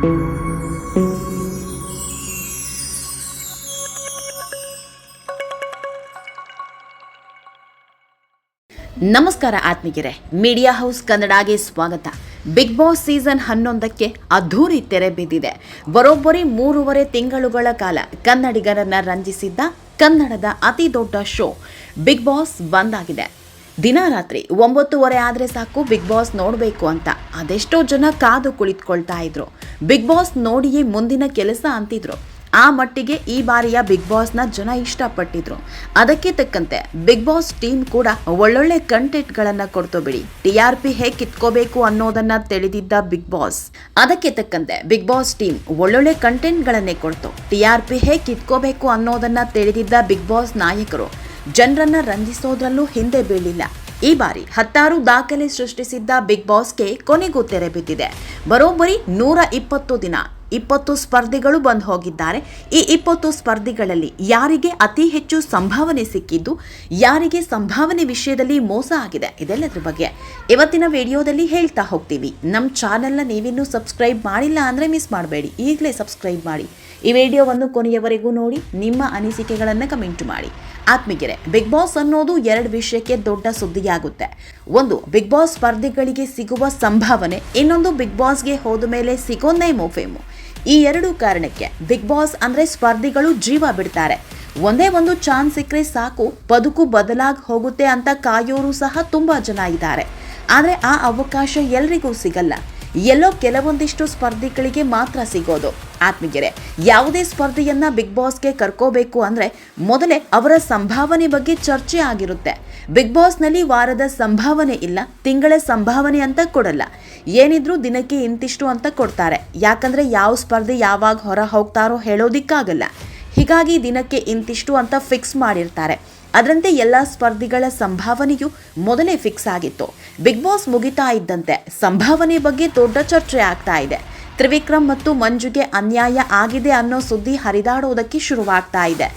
ನಮಸ್ಕಾರ ಆತ್ಮೀಗೆರೆ media house ಕನ್ನಡಗೆ ಸ್ವಾಗತ. Big boss season ಹನ್ನೊಂದಕ್ಕೆ ಅದ್ಧೂರಿ ತೆರೆ ಬಿದ್ದಿದೆ. ಬರೋಬ್ಬರಿ ಮೂರುವರೆ ತಿಂಗಳುಗಳ ಕಾಲ ಕನ್ನಡಿಗರನ್ನ ರಂಜಿಸಿದ್ದ ಕನ್ನಡದ ಅತಿ ದೊಡ್ಡ ಶೋ ಬಿಗ್ ಬಾಸ್ ಬಂದಾಗಿದೆ ದಿನ ರಾತ್ರಿ ಒಂಬತ್ತುವರೆ ಆದರೆ ಸಾಕು ಬಿಗ್ ಬಾಸ್ ನೋಡಬೇಕು ಅಂತ. ಅದೆಷ್ಟೋ ಜನ ಕಾದು ಕುಳಿತುಕೊಳ್ತಾ ಇದ್ರು. ಬಿಗ್ ಬಾಸ್ ನೋಡಿಯೇ ಮುಂದಿನ ಕೆಲಸ ಅಂತಿದ್ರು. ಆ ಮಟ್ಟಿಗೆ ಈ ಬಾರಿಯ ಬಿಗ್ ಬಾಸ್ನ ಜನ ಇಷ್ಟಪಟ್ಟಿದ್ರು. ಅದಕ್ಕೆ ತಕ್ಕಂತೆ ಬಿಗ್ ಬಾಸ್ ಟೀಮ್ ಕೂಡ ಒಳ್ಳೊಳ್ಳೆ ಕಂಟೆಂಟ್ಗಳನ್ನು ಕೊಡ್ತು ಬಿಡಿ. ಟಿ ಆರ್ ಪಿ ಹೇಗೆ ಕಿತ್ಕೋಬೇಕು ಅನ್ನೋದನ್ನ ತಿಳಿದಿದ್ದ ಬಿಗ್ ಬಾಸ್ ಅದಕ್ಕೆ ತಕ್ಕಂತೆ ಬಿಗ್ ಬಾಸ್ ಟೀಮ್ ಒಳ್ಳೊಳ್ಳೆ ಕಂಟೆಂಟ್ಗಳನ್ನೇ ಕೊಡ್ತು. ಟಿ ಆರ್ ಪಿ ಹೇಗೆ ಕಿತ್ಕೋಬೇಕು ಅನ್ನೋದನ್ನ ತಿಳಿದಿದ್ದ ಬಿಗ್ ಬಾಸ್ ನಾಯಕರು. ಜನರನ್ನ ರಂಜಿಸೋದ್ರಲ್ಲೂ ಹಿಂದೆ ಬೀಳಿಲ್ಲ. ಈ ಬಾರಿ ಹತ್ತಾರು ದಾಖಲೆ ಸೃಷ್ಟಿಸಿದ್ದ ಬಿಗ್ ಬಾಸ್ಗೆ ಕೊನೆಗೂ ತೆರೆ ಬಿದ್ದಿದೆ. ಬರೋಬ್ಬರಿ ನೂರ ಇಪ್ಪತ್ತು ದಿನ, ಇಪ್ಪತ್ತು ಸ್ಪರ್ಧಿಗಳು ಬಂದು ಹೋಗಿದ್ದಾರೆ. ಈ ಇಪ್ಪತ್ತು ಸ್ಪರ್ಧಿಗಳಲ್ಲಿ ಯಾರಿಗೆ ಅತಿ ಹೆಚ್ಚು ಸಂಭಾವನೆ ಸಿಕ್ಕಿದ್ದು, ಯಾರಿಗೆ ಸಂಭಾವನೆ ವಿಷಯದಲ್ಲಿ ಮೋಸ ಆಗಿದೆ, ಇದೆಲ್ಲದ್ರ ಬಗ್ಗೆ ಇವತ್ತಿನ ವಿಡಿಯೋದಲ್ಲಿ ಹೇಳ್ತಾ ಹೋಗ್ತೀವಿ. ನಮ್ಮ ಚಾನೆಲ್ನ ನೀವಿನ್ನೂ ಸಬ್ಸ್ಕ್ರೈಬ್ ಮಾಡಿಲ್ಲ ಅಂದರೆ ಮಿಸ್ ಮಾಡಬೇಡಿ. ಈಗಲೇ ಸಬ್ಸ್ಕ್ರೈಬ್ ಮಾಡಿ. ಈ ವಿಡಿಯೋವನ್ನು ಕೊನೆಯವರೆಗೂ ನೋಡಿ, ನಿಮ್ಮ ಅನಿಸಿಕೆಗಳನ್ನು ಕಮೆಂಟ್ ಮಾಡಿ. ಆತ್ಮೀಗೆರೆ ಬಿಗ್ ಬಾಸ್ ಅನ್ನೋದು ಎರಡು ವಿಷಯಕ್ಕೆ ದೊಡ್ಡ ಸುದ್ದಿಯಾಗುತ್ತೆ. ಒಂದು, ಬಿಗ್ ಬಾಸ್ ಸ್ಪರ್ಧಿಗಳಿಗೆ ಸಿಗುವ ಸಂಭಾವನೆ, ಇನ್ನೊಂದು ಬಿಗ್ ಬಾಸ್ಗೆ ಹೋದ ಮೇಲೆ ಸಿಗೋ ನೇಮೋ ಫೇಮು ಈ ಎರಡು ಕಾರಣಕ್ಕೆ ಬಿಗ್ ಬಾಸ್ ಅಂದ್ರೆ ಸ್ಪರ್ಧಿಗಳು ಜೀವ ಬಿಡ್ತಾರೆ. ಒಂದೇ ಒಂದು ಚಾನ್ಸ್ ಸಿಕ್ಕರೆ ಸಾಕು, ಬದುಕು ಬದಲಾಗಿ ಹೋಗುತ್ತೆ ಅಂತ ಕಾಯೋರು ಸಹ ತುಂಬಾ ಜನ ಇದ್ದಾರೆ. ಆದರೆ ಆ ಅವಕಾಶ ಎಲ್ರಿಗೂ ಸಿಗಲ್ಲ. ಎಲ್ಲೋ ಕೆಲವೊಂದಿಷ್ಟು ಸ್ಪರ್ಧಿಗಳಿಗೆ ಮಾತ್ರ ಸಿಗೋದು. ಆತ್ಮಗೆರೆ ಯಾವುದೇ ಸ್ಪರ್ಧೆಯನ್ನ ಬಿಗ್ ಬಾಸ್ಗೆ ಕರ್ಕೋಬೇಕು ಅಂದ್ರೆ ಮೊದಲೇ ಅವರ ಸಂಭಾವನೆ ಬಗ್ಗೆ ಚರ್ಚೆ ಆಗಿರುತ್ತೆ. ಬಿಗ್ ಬಾಸ್ನಲ್ಲಿ ವಾರದ ಸಂಭಾವನೆ ಇಲ್ಲ, ತಿಂಗಳ ಸಂಭಾವನೆ ಅಂತ ಕೊಡಲ್ಲ. ಏನಿದ್ರು ದಿನಕ್ಕೆ ಇಂತಿಷ್ಟು ಅಂತ ಕೊಡ್ತಾರೆ. ಯಾಕಂದ್ರೆ ಯಾವ ಸ್ಪರ್ಧೆ ಯಾವಾಗ ಹೊರ ಹೋಗ್ತಾರೋ ಹೇಳೋದಿಕ್ಕಾಗಲ್ಲ. ಹೀಗಾಗಿ ದಿನಕ್ಕೆ ಇಂತಿಷ್ಟು ಅಂತ ಫಿಕ್ಸ್ ಮಾಡಿರ್ತಾರೆ. ಅದರಂತೆ ಎಲ್ಲ ಸ್ಪರ್ಧಿಗಳ ಸಂಭಾವನೆಯು ಮೊದಲೇ ಫಿಕ್ಸ್ ಆಗಿತ್ತು. ಬಿಗ್ ಬಾಸ್ ಮುಗಿತಾ ಇದ್ದಂತೆ ಸಂಭಾವನೆ ಬಗ್ಗೆ ದೊಡ್ಡ ಚರ್ಚೆ ಆಗ್ತಾ ಇದೆ. ತ್ರಿವಿಕ್ರಮ್ ಮತ್ತು ಮಂಜುಗೆ ಅನ್ಯಾಯ ಆಗಿದೆ ಅನ್ನೋ ಸುದ್ದಿ ಹರಿದಾಡೋದಕ್ಕೆ ಶುರುವಾಗ್ತಾ ಇದೆ.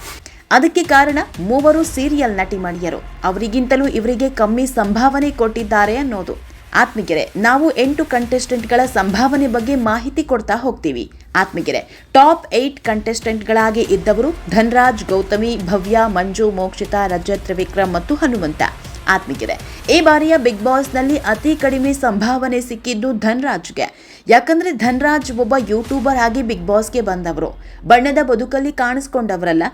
ಅದಕ್ಕೆ ಕಾರಣ ಮೂವರು ಸೀರಿಯಲ್ ನಟಿಮಣಿಯರು ಅವರಿಗಿಂತಲೂ ಇವರಿಗೆ ಕಮ್ಮಿ ಸಂಭಾವನೆ ಕೊಟ್ಟಿದ್ದಾರೆ ಅನ್ನೋದು. ಆತ್ಮಿಗೆರೆ, ನಾವು ಎಂಟು ಕಂಟೆಸ್ಟೆಂಟ್ಗಳ ಸಂಭಾವನೆ ಬಗ್ಗೆ ಮಾಹಿತಿ ಕೊಡ್ತಾ ಹೋಗ್ತೀವಿ. ಆತ್ಮಿಗೆರೆ ಟಾಪ್ ಏಟ್ ಕಂಟೆಸ್ಟೆಂಟ್ಗಳಾಗಿ ಇದ್ದವರು ಧನ್ರಾಜ್, ಗೌತಮಿ, ಭವ್ಯ, ಮಂಜು, ಮೋಕ್ಷಿತಾ, ರಜತ್, ತ್ರಿವಿಕ್ರಮ್ ಮತ್ತು ಹನುಮಂತ. ಆತ್ಮಿಗೆರೆ, ಈ ಬಾರಿಯ ಬಿಗ್ ಬಾಸ್ನಲ್ಲಿ ಅತಿ ಕಡಿಮೆ ಸಂಭಾವನೆ ಸಿಕ್ಕಿದ್ದು ಧನ್ರಾಜ್ಗೆ. ಯಾಕಂದ್ರೆ ಧನ್ರಾಜ್ ಒಬ್ಬ ಯೂಟ್ಯೂಬರ್ ಆಗಿ ಬಿಗ್ ಬಾಸ್ಗೆ ಬಂದವರು. ಬಣ್ಣದ ಬದುಕಲ್ಲಿ ಕಾಣಿಸ್ಕೊಂಡವರಲ್ಲ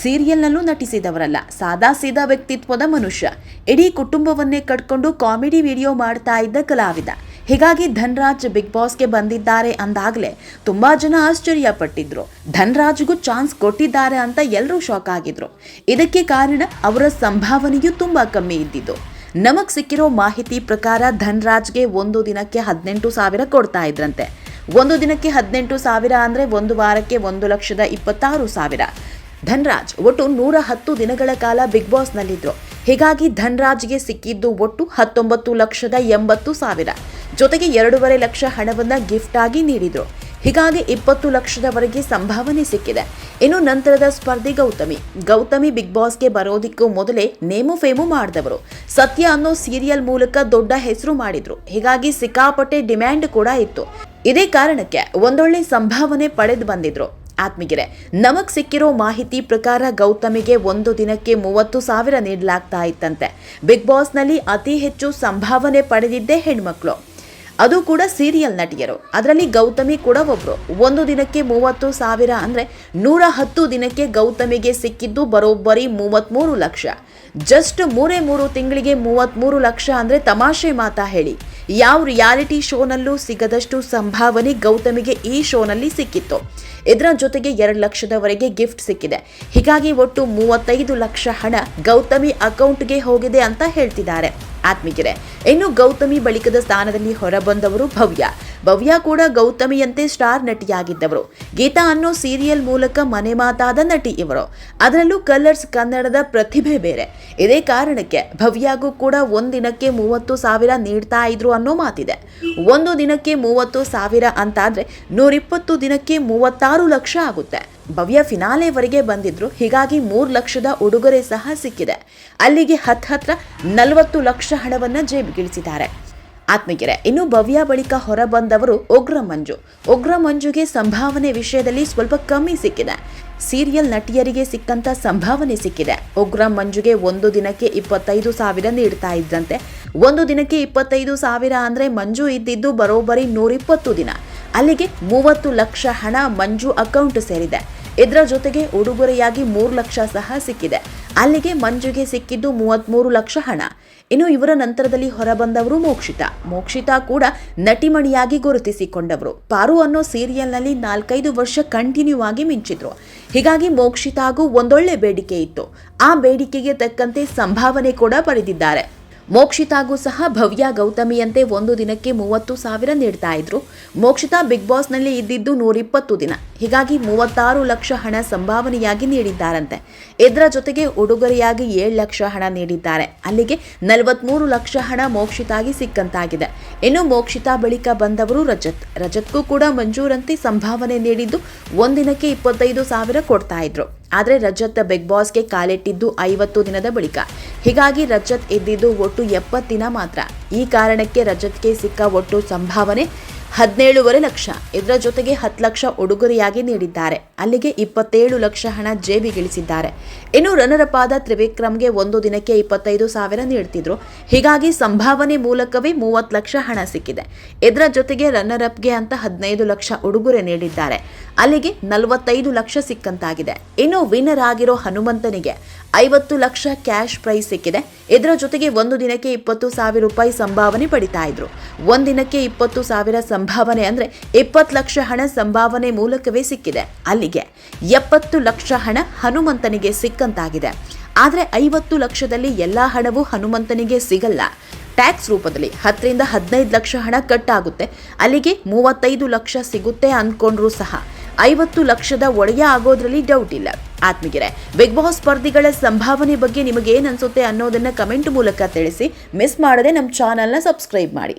ಸೀರಿಯಲ್ನಲ್ಲೂ ನಟಿಸಿದವರಲ್ಲ, ಸಾದಾ ಸೀದಾ ವ್ಯಕ್ತಿತ್ವದ ಮನುಷ್ಯ. ಇಡೀ ಕುಟುಂಬವನ್ನೇ ಕಟ್ಕೊಂಡು ಕಾಮಿಡಿ ವಿಡಿಯೋ ಮಾಡ್ತಾ ಇದ್ದ ಕಲಾವಿದ. ಹೀಗಾಗಿ ಧನ್ರಾಜ್ ಬಿಗ್ ಬಾಸ್ಗೆ ಬಂದಿದ್ದಾರೆ ಅಂದಾಗಲೇ ತುಂಬಾ ಜನ ಆಶ್ಚರ್ಯಪಟ್ಟಿದ್ರು. ಧನ್ರಾಜ್ಗೂ ಚಾನ್ಸ್ ಕೊಟ್ಟಿದ್ದಾರೆ ಅಂತ ಎಲ್ಲರೂ ಶಾಕ್ ಆಗಿದ್ರು. ಇದಕ್ಕೆ ಕಾರಣ ಅವರ ಸಂಭಾವನೆಯೂ ತುಂಬಾ ಕಮ್ಮಿ ಇದ್ದಿದ್ದು. ನಮಗ್ ಸಿಕ್ಕಿರೋ ಮಾಹಿತಿ ಪ್ರಕಾರ ಧನ್ರಾಜ್ಗೆ ಒಂದು ದಿನಕ್ಕೆ ಹದಿನೆಂಟು ಸಾವಿರ ಕೊಡ್ತಾ ಇದ್ರಂತೆ. ಒಂದು ದಿನಕ್ಕೆ ಹದಿನೆಂಟು ಸಾವಿರ ಅಂದ್ರೆ ಒಂದು ವಾರಕ್ಕೆ ಒಂದು ಲಕ್ಷದ ಇಪ್ಪತ್ತಾರು ಸಾವಿರ. ಧನ್ರಾಜ್ ಒಟ್ಟು ನೂರ ಹತ್ತು ದಿನಗಳ ಕಾಲ ಬಿಗ್ ಬಾಸ್ನಲ್ಲಿದ್ದರು ಹೀಗಾಗಿ ಧನ್ರಾಜ್ಗೆ ಸಿಕ್ಕಿದ್ದು ಒಟ್ಟು ಹತ್ತೊಂಬತ್ತು ಲಕ್ಷದ ಎಂಬತ್ತು ಸಾವಿರ. ಜೊತೆಗೆ ಎರಡೂವರೆ ಲಕ್ಷ ಹಣವನ್ನು ಗಿಫ್ಟ್ ಆಗಿ ನೀಡಿದರು. ಹೀಗಾಗಿ ಇಪ್ಪತ್ತು ಲಕ್ಷದವರೆಗೆ ಸಂಭಾವನೆ ಸಿಕ್ಕಿದೆ. ಇನ್ನು ನಂತರದ ಸ್ಪರ್ಧಿ ಗೌತಮಿ. ಗೌತಮಿ ಬಿಗ್ ಬಾಸ್ಗೆ ಬರೋದಿಕ್ಕೂ ಮೊದಲೇ ನೇಮು ಫೇಮು ಮಾಡಿದವರು. ಸತ್ಯ ಅನ್ನೋ ಸೀರಿಯಲ್ ಮೂಲಕ ದೊಡ್ಡ ಹೆಸರು ಮಾಡಿದ್ರು. ಹೀಗಾಗಿ ಸಿಕ್ಕಾಪಟ್ಟೆ ಡಿಮ್ಯಾಂಡ್ ಕೂಡ ಇತ್ತು. ಇದೇ ಕಾರಣಕ್ಕೆ ಒಂದೊಳ್ಳೆ ಸಂಭಾವನೆ ಪಡೆದು ಬಂದಿದ್ರು. ಆತ್ಮಿಗೆರೆ ನಮಗ್ ಸಿಕ್ಕಿರೋ ಮಾಹಿತಿ ಪ್ರಕಾರ ಗೌತಮಿಗೆ ಒಂದು ದಿನಕ್ಕೆ ಮೂವತ್ತು ಸಾವಿರ ನೀಡಲಾಗ್ತಾ ಇತ್ತಂತೆ. ಬಿಗ್ ಬಾಸ್ನಲ್ಲಿ ಅತಿ ಹೆಚ್ಚು ಸಂಭಾವನೆ ಪಡೆದಿದ್ದೇ ಹೆಣ್ಮಕ್ಳು. ಅದು ಕೂಡ ಸೀರಿಯಲ್ ನಟಿಯರು. ಅದರಲ್ಲಿ ಗೌತಮಿ ಕೂಡ ಒಬ್ರು. ಒಂದು ದಿನಕ್ಕೆ ಮೂವತ್ತು ಸಾವಿರ ಅಂದ್ರೆ ನೂರ ಹತ್ತು ದಿನಕ್ಕೆ ಗೌತಮಿಗೆ ಸಿಕ್ಕಿದ್ದು ಬರೋಬ್ಬರಿ ಮೂವತ್ತ್ಮೂರು ಲಕ್ಷ. ಜಸ್ಟ್ ಮೂರೇ ಮೂರು ತಿಂಗಳಿಗೆ ಮೂವತ್ತ್ಮೂರು ಲಕ್ಷ ಅಂದ್ರೆ ತಮಾಷೆ ಮಾತಾ ಹೇಳಿ. ಯಾವ ರಿಯಾಲಿಟಿ ಶೋನಲ್ಲೂ ಸಿಗದಷ್ಟು ಸಂಭಾವನೆ ಗೌತಮಿಗೆ ಈ ಶೋನಲ್ಲಿ ಸಿಕ್ಕಿತ್ತು. ಇದರ ಜೊತೆಗೆ ಎರಡು ಲಕ್ಷದವರೆಗೆ ಗಿಫ್ಟ್ ಸಿಕ್ಕಿದೆ. ಹೀಗಾಗಿ ಒಟ್ಟು ಮೂವತ್ತೈದು ಲಕ್ಷ ಹಣ ಗೌತಮಿ ಅಕೌಂಟ್ಗೆ ಹೋಗಿದೆ ಅಂತ ಹೇಳ್ತಿದ್ದಾರೆ. ಆತ್ಮೀಗೆರೆ ಇನ್ನು ಗೌತಮಿ ಬಳಿಕದ ಸ್ಥಾನದಲ್ಲಿ ಹೊರಬಂದವರು ಭವ್ಯ. ಭವ್ಯ ಕೂಡ ಗೌತಮಿಯಂತೆ ಸ್ಟಾರ್ ನಟಿಯಾಗಿದ್ದವರು. ಗೀತಾ ಅನ್ನೋ ಸೀರಿಯಲ್ ಮೂಲಕ ಮನೆ ಮಾತಾದ ನಟಿ ಇವರು. ಅದರಲ್ಲೂ ಕಲರ್ಸ್ ಕನ್ನಡದ ಪ್ರತಿಭೆ ಬೇರೆ. ಇದೇ ಕಾರಣಕ್ಕೆ ಭವ್ಯಾಗೂ ಕೂಡ ಒಂದಿನಕ್ಕೆ ಮೂವತ್ತು ಸಾವಿರ ನೀಡ್ತಾ ಇದ್ರು ಅನ್ನೋ ಮಾತಿದೆ. ಒಂದು ದಿನಕ್ಕೆ ಮೂವತ್ತು ಸಾವಿರ ಅಂತಾದ್ರೆ ನೂರಿಪ್ಪತ್ತು ದಿನಕ್ಕೆ ಮೂವತ್ತಾರು ಲಕ್ಷ ಆಗುತ್ತೆ. ಭವ್ಯ ಫಿನಾಲೆವರೆಗೆ ಬಂದಿದ್ರು. ಹೀಗಾಗಿ ಮೂರು ಲಕ್ಷದ ಉಡುಗೊರೆ ಸಹ ಸಿಕ್ಕಿದೆ. ಅಲ್ಲಿಗೆ ಹತ್ತು ಹತ್ರ ನಲವತ್ತು ಲಕ್ಷ ಹಣವನ್ನು ಜೇಬಿಗಿಳಿಸಿದ್ದಾರೆ. ಆತ್ಮಗೆರೆ ಇನ್ನು ಭವ್ಯ ಬಳಿಕ ಹೊರಬಂದವರು ಉಗ್ರ ಮಂಜು. ಉಗ್ರ ಮಂಜುಗೆ ಸಂಭಾವನೆ ವಿಷಯದಲ್ಲಿ ಸ್ವಲ್ಪ ಕಮ್ಮಿ ಸಿಕ್ಕಿದೆ. ಸೀರಿಯಲ್ ನಟಿಯರಿಗೆ ಸಿಕ್ಕಂತ ಸಂಭಾವನೆ ಸಿಕ್ಕಿದೆ. ಉಗ್ರ ಮಂಜುಗೆ ಒಂದು ದಿನಕ್ಕೆ ಇಪ್ಪತ್ತೈದು ಸಾವಿರ ನೀಡ್ತಾ ಇದ್ದಂತೆ ಒಂದು ದಿನಕ್ಕೆ ಇಪ್ಪತ್ತೈದು ಸಾವಿರ ಅಂದ್ರೆ ಮಂಜು ಇದ್ದಿದ್ದು ಬರೋಬ್ಬರಿ ನೂರಿಪ್ಪತ್ತು ದಿನ. ಅಲ್ಲಿಗೆ ಮೂವತ್ತು ಲಕ್ಷ ಹಣ ಮಂಜು ಅಕೌಂಟ್ ಸೇರಿದೆ. ಇದರ ಜೊತೆಗೆ ಉಡುಗೊರೆಯಾಗಿ ಮೂರು ಲಕ್ಷ ಸಹ ಸಿಕ್ಕಿದೆ. ಅಲ್ಲಿಗೆ ಮಂಜುಗೆ ಸಿಕ್ಕಿದ್ದು ಮೂವತ್ಮೂರು ಲಕ್ಷ ಹಣ. ಇನ್ನು ಇವರ ನಂತರದಲ್ಲಿ ಹೊರಬಂದವರು ಮೋಕ್ಷಿತಾ. ಮೋಕ್ಷಿತಾ ಕೂಡ ನಟಿಮಣಿಯಾಗಿ ಗುರುತಿಸಿಕೊಂಡವರು. ಪಾರು ಅನ್ನೋ ಸೀರಿಯಲ್ನಲ್ಲಿ ನಾಲ್ಕೈದು ವರ್ಷ ಕಂಟಿನ್ಯೂ ಆಗಿ ಮಿಂಚಿದ್ರು. ಹೀಗಾಗಿ ಮೋಕ್ಷಿತಾಗೂ ಒಂದೊಳ್ಳೆ ಬೇಡಿಕೆ ಇತ್ತು. ಆ ಬೇಡಿಕೆಗೆ ತಕ್ಕಂತೆ ಸಂಭಾವನೆ ಕೂಡ ಪಡೆದಿದ್ದಾರೆ. ಮೋಕ್ಷಿತಾಗೂ ಸಹ ಭವ್ಯ ಗೌತಮಿಯಂತೆ ಒಂದು ದಿನಕ್ಕೆ ಮೂವತ್ತು ಸಾವಿರ ನೀಡ್ತಾ ಇದ್ರು. ಮೋಕ್ಷಿತಾ ಬಿಗ್ ಬಾಸ್ನಲ್ಲಿ ಇದ್ದಿದ್ದು ನೂರಿಪ್ಪತ್ತು ದಿನ. ಹೀಗಾಗಿ ಮೂವತ್ತಾರು ಲಕ್ಷ ಹಣ ಸಂಭಾವನೆಯಾಗಿ ನೀಡಿದ್ದಾರಂತೆ. ಇದರ ಜೊತೆಗೆ ಉಡುಗೊರೆಯಾಗಿ ಏಳು ಲಕ್ಷ ಹಣ ನೀಡಿದ್ದಾರೆ. ಅಲ್ಲಿಗೆ ನಲವತ್ಮೂರು ಲಕ್ಷ ಹಣ ಮೋಕ್ಷಿತಾಗಿ ಸಿಕ್ಕಂತಾಗಿದೆ. ಇನ್ನು ಮೋಕ್ಷಿತಾ ಬಳಿಕ ಬಂದವರು ರಜತ್. ರಜತ್ಗೂ ಕೂಡ ಮಂಜೂರಂತೆ ಸಂಭಾವನೆ ನೀಡಿದ್ದು ಒಂದಿನಕ್ಕೆ ಇಪ್ಪತ್ತೈದು ಸಾವಿರ ಕೊಡ್ತಾ ಇದ್ರು. ಆದರೆ ರಜತ್ ಬಿಗ್ ಬಾಸ್ಗೆ ಕಾಲಿಟ್ಟಿದ್ದು ಐವತ್ತು ದಿನದ ಬಳಿಕ. ಹೀಗಾಗಿ ರಜತ್ ಇದ್ದಿದ್ದು ಒಟ್ಟು ಎಪ್ಪತ್ತು ದಿನ ಮಾತ್ರ. ಈ ಕಾರಣಕ್ಕೆ ರಜತ್ಗೆ ಸಿಕ್ಕ ಒಟ್ಟು ಸಂಭಾವನೆ ಹದಿನೇಳುವರೆ ಲಕ್ಷ. ಇದರ ಜೊತೆಗೆ ಹತ್ತು ಲಕ್ಷ ಉಡುಗೊರೆಯಾಗಿ ನೀಡಿದ್ದಾರೆ. ಅಲ್ಲಿಗೆ ಇಪ್ಪತ್ತೇಳು ಲಕ್ಷ ಹಣ ಜೇಬಿಗಿಳಿಸಿದ್ದಾರೆ. ಇನ್ನು ರನ್ನರಪ್ ಆದ ತ್ರಿವಿಕ್ರಮ್ಗೆ ಒಂದು ದಿನಕ್ಕೆ ಇಪ್ಪತ್ತೈದು ಸಾವಿರ ನೀಡ್ತಿದ್ರು. ಹೀಗಾಗಿ ಸಂಭಾವನೆ ಮೂಲಕವೇ ಮೂವತ್ತು ಲಕ್ಷ ಹಣ ಸಿಕ್ಕಿದೆ. ಇದರ ಜೊತೆಗೆ ರನ್ನರಪ್ಗೆ ಅಂತ ಹದಿನೈದು ಲಕ್ಷ ಉಡುಗೊರೆ ನೀಡಿದ್ದಾರೆ. ಅಲ್ಲಿಗೆ ನಲವತ್ತೈದು ಲಕ್ಷ ಸಿಕ್ಕಂತಾಗಿದೆ. ಇನ್ನು ವಿನ್ನರ್ ಆಗಿರೋ ಹನುಮಂತನಿಗೆ ಐವತ್ತು ಲಕ್ಷ ಕ್ಯಾಶ್ ಪ್ರೈಸ್ ಸಿಕ್ಕಿದೆ. ಇದರ ಜೊತೆಗೆ ಒಂದು ದಿನಕ್ಕೆ ಇಪ್ಪತ್ತು ಸಾವಿರ ರೂಪಾಯಿ ಸಂಭಾವನೆ ಪಡಿತಾ ಇದ್ರು. ಒಂದಿನಕ್ಕೆ ಇಪ್ಪತ್ತು ಸಾವಿರ ಸಂಭಾವನೆ ಅಂದ್ರೆ ಇಪ್ಪತ್ತು ಲಕ್ಷ ಹಣ ಸಂಭಾವನೆ ಮೂಲಕವೇ ಸಿಕ್ಕಿದೆ. ಅಲ್ಲಿಗೆ ಎಪ್ಪತ್ತು ಲಕ್ಷ ಹಣ ಹನುಮಂತನಿಗೆ ಸಿಕ್ಕಂತಾಗಿದೆ. ಆದರೆ ಐವತ್ತು ಲಕ್ಷದಲ್ಲಿ ಎಲ್ಲಾ ಹಣವೂ ಹನುಮಂತನಿಗೆ ಸಿಗಲ್ಲ. ಟ್ಯಾಕ್ಸ್ ರೂಪದಲ್ಲಿ ಹತ್ತರಿಂದ ಹದಿನೈದು ಲಕ್ಷ ಹಣ ಕಟ್ ಆಗುತ್ತೆ ಅಲ್ಲಿಗೆ ಮೂವತ್ತೈದು ಲಕ್ಷ ಸಿಗುತ್ತೆ ಅಂದ್ಕೊಂಡ್ರೂ ಸಹ. ಐವತ್ತು ಲಕ್ಷದ ಒಡೆಯ ಆಗೋದ್ರಲ್ಲಿ ಡೌಟ್ ಇಲ್ಲ. ಆತ್ಮಗಿರೆ ಬಿಗ್ ಬಾಸ್ ಸ್ಪರ್ಧಿಗಳ ಸಂಭಾವನೆ ಬಗ್ಗೆ ನಿಮಗೆ ಅನಿಸುತ್ತೆ ಅನ್ನೋದನ್ನ ಕಮೆಂಟ್ ಮೂಲಕ ತಿಳಿಸಿ. ಮಿಸ್ ಮಾಡದೆ ನಮ್ಮ ಚಾನಲ್ನ ಸಬ್ಸ್ಕ್ರೈಬ್ ಮಾಡಿ.